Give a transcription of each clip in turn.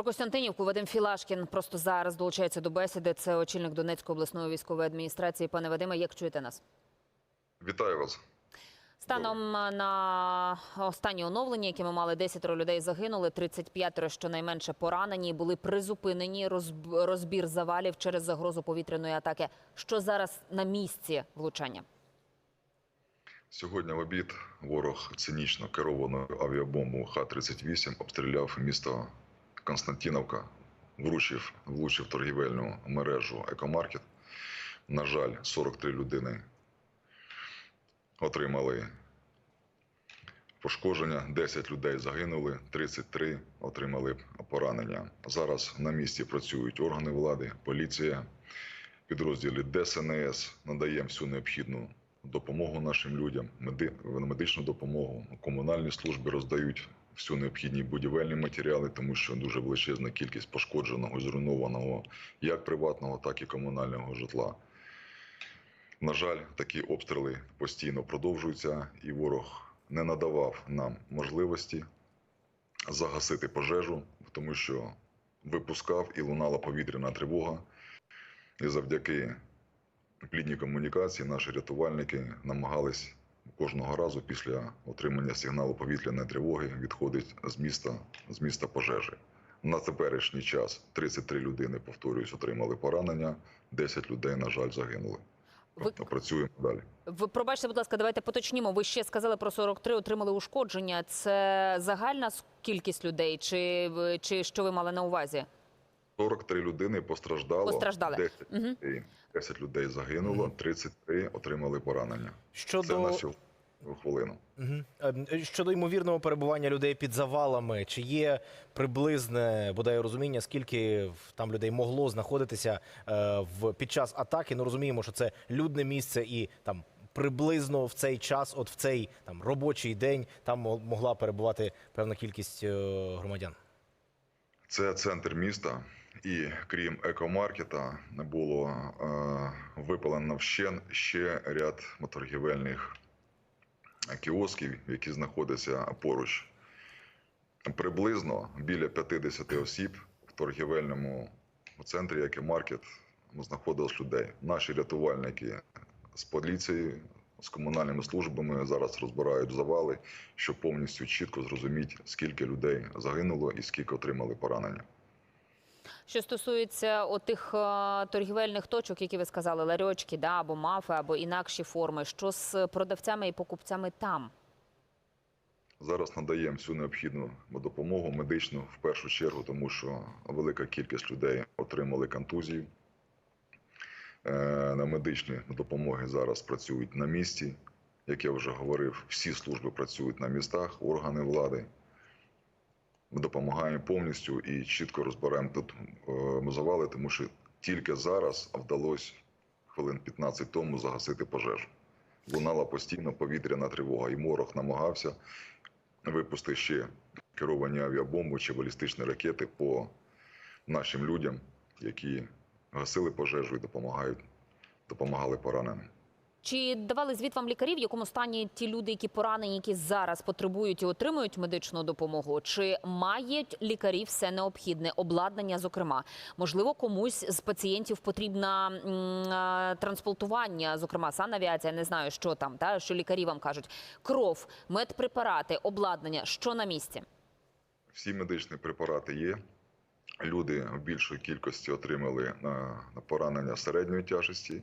Про Костянтинівку Вадим Філашкін просто зараз долучається до бесіди. Це очільник Донецької обласної військової адміністрації. Пане Вадиме, як чуєте нас? Вітаю вас. Станом на останні оновлення, які ми мали, 10 людей загинули, 35 щонайменше поранені, були призупинені розб- розбір завалів через загрозу повітряної атаки. Що зараз на місці влучання? Сьогодні в обід ворог цинічно керованою авіабомбою Х-38 обстріляв місто Константиновка, вручив, влучив торгівельну мережу Екомаркет. На жаль, 43 людини отримали пошкодження, 10 людей загинули, 33 отримали поранення. Зараз на місці працюють органи влади, поліція, підрозділи ДСНС, надаємо всю необхідну допомогу нашим людям, меди- медичну допомогу, комунальні служби роздають всю необхідні будівельні матеріали, тому що дуже величезна кількість пошкодженого зруйнованого як приватного, так і комунального житла. На жаль, такі обстріли постійно продовжуються, і ворог не надавав нам можливості загасити пожежу, тому що випускав і лунала повітряна тривога. І завдяки плідній комунікації наші рятувальники намагались кожного разу після отримання сигналу повітряної тривоги відходить з міста, з міста пожежі. На теперішній час 33 людини, повторююсь, отримали поранення, 10 людей, на жаль, загинули. Ви- Тобто працюємо далі. Ви пробачте, будь ласка, давайте поточнімо. Ви ще сказали про 43 отримали ушкодження. Це загальна кількість людей, чи, чи що ви мали на увазі? 43 людини постраждало, Постраждали. 10, Мгм. людей, 10 людей загинуло, 33 отримали поранення. Це Щодо на цю хвилину. Ем, щодо ймовірного перебування людей під завалами, чи є приблизне бодай розуміння, скільки там людей могло знаходитися е, в під час атаки? Ну розуміємо, що це людне місце, і там приблизно в цей час, от в цей там робочий день, там мо- могла перебувати певна кількість е, громадян. Це центр міста, і крім екомаркета, було е, випалено вщен ще ряд торгівельних кіосків, які знаходяться поруч. Приблизно біля 50 осіб в торгівельному центрі екомаркет знаходилось людей. Наші рятувальники з поліцією, з комунальними службами зараз розбирають завали, щоб повністю чітко зрозуміти, скільки людей загинуло і скільки отримали поранення. Що стосується отих е, торгівельних точок, які ви сказали, ларьочки, да, або мафи, або інакші форми, що з продавцями і покупцями там? Зараз надаємо всю необхідну допомогу медичну в першу чергу, тому що велика кількість людей отримали контузію. Е, На медичні допомоги зараз працюють на місці. Як я вже говорив, всі служби працюють на містах, органи влади. Допомагаємо повністю і чітко розбираємо тут е, завали, тому що тільки зараз вдалося хвилин 15 тому загасити пожежу. Лунала постійно повітряна тривога, і ворог намагався випустити ще керовані авіабомби чи балістичні ракети по нашим людям, які гасили пожежу і допомагають, допомагали пораненим. Чи давали звіт вам лікарі, в якому стані ті люди, які поранені, які зараз потребують і отримують медичну допомогу? Чи мають лікарі все необхідне обладнання? Зокрема, можливо, комусь з пацієнтів потрібна транспортування, зокрема санавіація, не знаю, що там, та що лікарі вам кажуть. Кров, медпрепарати, обладнання, що на місці? Всі медичні препарати є. Люди в більшій кількості отримали на, на поранення середньої тяжесті.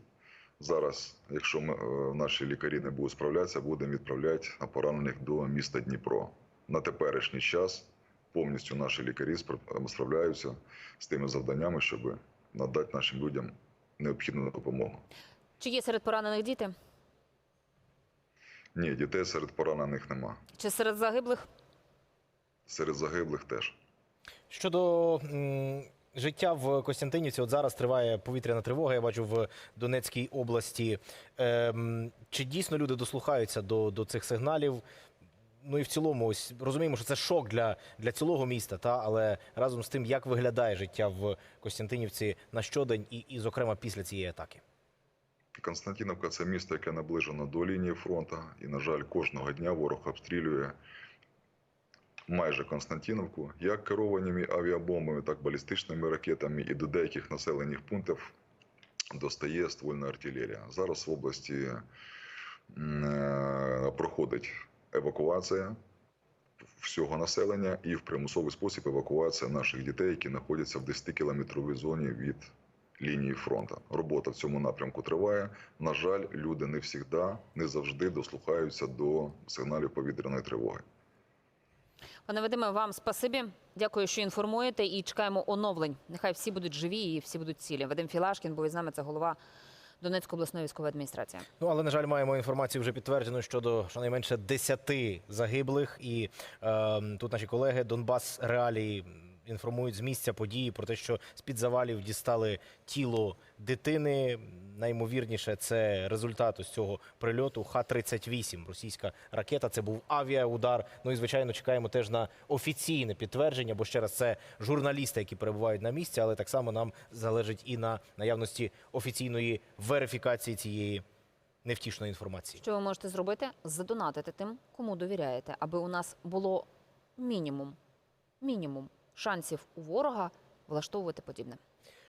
Зараз, якщо ми, е, наші лікарі не будуть справлятися, будемо відправляти на поранених до міста Дніпро. На теперішній час повністю наші лікарі спра- справляються з тими завданнями, щоб надати нашим людям необхідну допомогу. Чи є серед поранених діти? Ні, дітей серед поранених нема. Чи серед загиблих? Серед загиблих теж. Щодо життя в Костянтинівці, от зараз триває повітряна тривога. Я бачу в Донецькій області. Ем, чи дійсно люди дослухаються до, до цих сигналів? Ну і в цілому, ось розуміємо, що це шок для, для цілого міста, та але разом з тим, як виглядає життя в Костянтинівці на щодень, і, і зокрема після цієї атаки. Константиновка це місто, яке наближено до лінії фронту, і, на жаль, кожного дня ворог обстрілює майже Константиновку, як керованими авіабомбами, так балістичними ракетами, і до деяких населених пунктів достає ствольна артилерія. Зараз в області е, проходить евакуація всього населення і в примусовий спосіб евакуація наших дітей, які знаходяться в 10-кілометровій зоні від лінії фронту. Робота в цьому напрямку триває. На жаль, люди не завжди, не завжди дослухаються до сигналів повітряної тривоги. Пане Вадиме, вам спасибі. Дякую, що інформуєте, і чекаємо оновлень. Нехай всі будуть живі і всі будуть цілі. Вадим Філашкін був із нами. Це голова Донецької обласної військової адміністрації. Ну але на жаль, маємо інформацію вже підтверджену щодо щонайменше 10 загиблих. І е, тут наші колеги Донбас Реалії інформують з місця події про те, що з під завалів дістали тіло дитини. Наймовірніше, це результат ось цього прильоту Х-38. Російська ракета. Це був авіаудар. Ну і звичайно, чекаємо теж на офіційне підтвердження, бо ще раз це журналісти, які перебувають на місці, але так само нам залежить і на наявності офіційної верифікації цієї невтішної інформації. Що ви можете зробити? Задонатити тим, кому довіряєте, аби у нас було мінімум, мінімум шансів у ворога влаштовувати подібне.